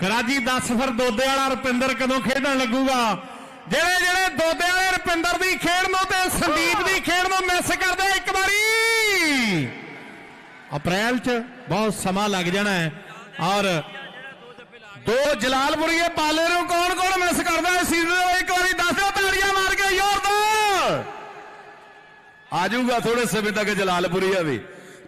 ਕਰਾਜੀ 10 ਫਿਰ ਦੋਦੇ ਵਾਲਾ ਰੁਪਿੰਦਰ ਕਦੋਂ ਖੇਡਣ ਲੱਗੂਗਾ? ਜਿਹੜੇ ਜਿਹੜੇ ਦੋਦੇ ਵਾਲੇ ਰੁਪਿੰਦਰ ਦੀ ਖੇਡ ਨੂੰ ਤੇ ਸੰਦੀਪ ਦੀ ਖੇਡ ਨੂੰ ਮਿਸ ਕਰਦੇ ਇੱਕ ਵਾਰੀ। ਅਪ੍ਰੈਲ 'ਚ ਬਹੁਤ ਸਮਾਂ ਲੱਗ ਜਾਣਾ ਹੈ ਔਰ ਦੋ ਜਲਾਲਪੁਰੀਏ ਪਾਲੇ ਨੂੰ ਕੌਣ ਕੌਣ ਮਿਸ ਕਰਦਾ ਹੈ ਸੀਜ਼ਨ ਦੇ ਇੱਕ ਵਾਰੀ ਦੱਸ ਦਿਓ, ਤਾੜੀਆਂ ਮਾਰ ਕੇ ਜ਼ੋਰਦਾਰ ਆ ਜਾਊਗਾ ਥੋੜੇ ਸਮੇਂ ਤੱਕ ਜਲਾਲਪੁਰੀ ਵੀ।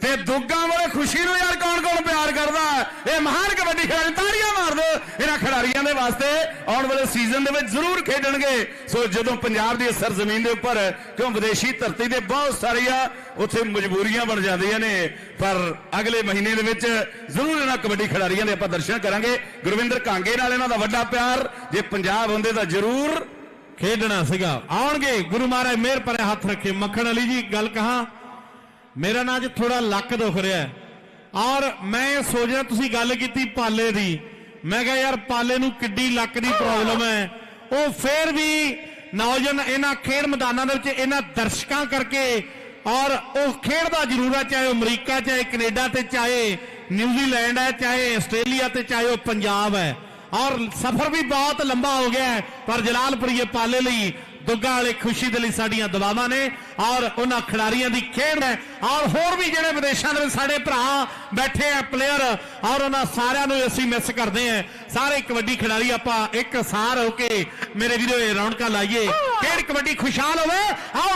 ਤੇ ਦੁੱਗਾ ਵਾਲੇ ਖੁਸ਼ੀ ਨੂੰ ਯਾਰ ਕੌਣ ਕੌਣ ਪਿਆਰ ਕਰਦਾ? ਇਹ ਮਹਾਨ ਕਬੱਡੀ ਖਿਡਾਰੀ ਤਾੜੀਆਂ ਮਾਰ ਦਿਓ ਇਹਨਾਂ ਖਿਡਾਰੀਆਂ ਦੇ ਵਾਸਤੇ ਆਉਣ ਵਾਲੇ ਸੀਜ਼ਨ ਦੇ ਵਿੱਚ ਜ਼ਰੂਰ ਖੇਡਣਗੇ। ਸੋ ਜਦੋਂ ਪੰਜਾਬ ਦੀ ਸਰਜ਼ਮੀਨ ਦੇ ਉੱਪਰ ਕਿਉਂ ਵਿਦੇਸ਼ੀ ਧਰਤੀ ਦੇ ਬਹੁਤ ਸਾਰੀਆਂ ਉੱਥੇ ਮਜਬੂਰੀਆਂ ਬਣ ਜਾਂਦੀਆਂ ਨੇ, ਪਰ ਅਗਲੇ ਮਹੀਨੇ ਦੇ ਵਿੱਚ ਜ਼ਰੂਰ ਇਹਨਾਂ ਕਬੱਡੀ ਖਿਡਾਰੀਆਂ ਦੇ ਆਪਾਂ ਦਰਸ਼ਨ ਕਰਾਂਗੇ। ਗੁਰਵਿੰਦਰ ਕਾਂਗੇ ਨਾਲ ਇਹਨਾਂ ਦਾ ਵੱਡਾ ਪਿਆਰ, ਜੇ ਪੰਜਾਬ ਹੁੰਦੇ ਤਾਂ ਜ਼ਰੂਰ ਖੇਡਣਾ ਸੀਗਾ। ਆਉਣਗੇ, ਗੁਰੂ ਮਹਾਰਾਜ ਮਿਹਰ ਪਰੇ ਹੱਥ ਰੱਖੇ। ਮੱਖਣ ਅਲੀ ਜੀ, ਗੱਲ ਕਹਾ? ਮੇਰਾ ਨਾਂ ਅੱਜ ਥੋੜਾ ਲੱਕ ਦੁਖ ਰਿਹਾ ਔਰ ਮੈਂ ਸੋਚ ਰਿਹਾ, ਤੁਸੀਂ ਗੱਲ ਕੀਤੀ ਪਾਲੇ ਦੀ। ਮੈਂ ਕਿਹਾ, ਯਾਰ, ਪਾਲੇ ਨੂੰ ਕਿੱਡੀ ਲੱਕ ਦੀ ਪ੍ਰੋਬਲਮ ਹੈ। ਉਹ ਫੇਰ ਵੀ ਨੌਜਵਾਨ ਇਹਨਾਂ ਖੇਡ ਮੈਦਾਨਾਂ ਦੇ ਵਿੱਚ ਇਹਨਾਂ ਦਰਸ਼ਕਾਂ ਕਰਕੇ, ਔਰ ਉਹ ਖੇਡਦਾ ਜ਼ਰੂਰ ਹੈ, ਚਾਹੇ ਉਹ ਅਮਰੀਕਾ, ਚਾਹੇ ਕੈਨੇਡਾ ਤੇ, ਚਾਹੇ ਨਿਊਜ਼ੀਲੈਂਡ ਹੈ, ਚਾਹੇ ਆਸਟ੍ਰੇਲੀਆ ਤੇ, ਚਾਹੇ ਉਹ ਪੰਜਾਬ ਹੈ। ਔਰ ਸਫ਼ਰ ਵੀ ਬਹੁਤ ਲੰਬਾ ਹੋ ਗਿਆ ਪਰ ਜਲਾਲਪੁਰੀਏ ਪਾਲੇ ਲਈ ਦੁੱਗਾ ਵਾਲੇ ਖੁਸ਼ੀ ਦੇ ਲਈ ਸਾਡੀਆਂ ਦੁਆਵਾਂ ਨੇ ਔਰ ਉਹਨਾਂ ਖਿਡਾਰੀਆਂ ਦੀ ਖੇਡ ਹੈ। ਔਰ ਹੋਰ ਵੀ ਜਿਹੜੇ ਵਿਦੇਸ਼ਾਂ ਦੇ ਵਿੱਚ ਸਾਡੇ ਭਰਾ ਬੈਠੇ ਆ ਪਲੇਅਰ ਔਰ ਉਹਨਾਂ ਸਾਰਿਆਂ ਨੂੰ ਅਸੀਂ ਮਿਸ ਕਰਦੇ ਆ ਸਾਰੇ ਕਬੱਡੀ ਖਿਡਾਰੀ ਆਪਾਂ ਇੱਕ ਸਾਰ ਹੋ ਕੇ ਮੇਰੇ ਵੀਰੋ ਇਹ ਰੌਣਕਾਂ ਲਾਈਏ। ਖੇਡ ਕਬੱਡੀ ਖੁਸ਼ਹਾਲ ਹੋਵੇ ਆਓ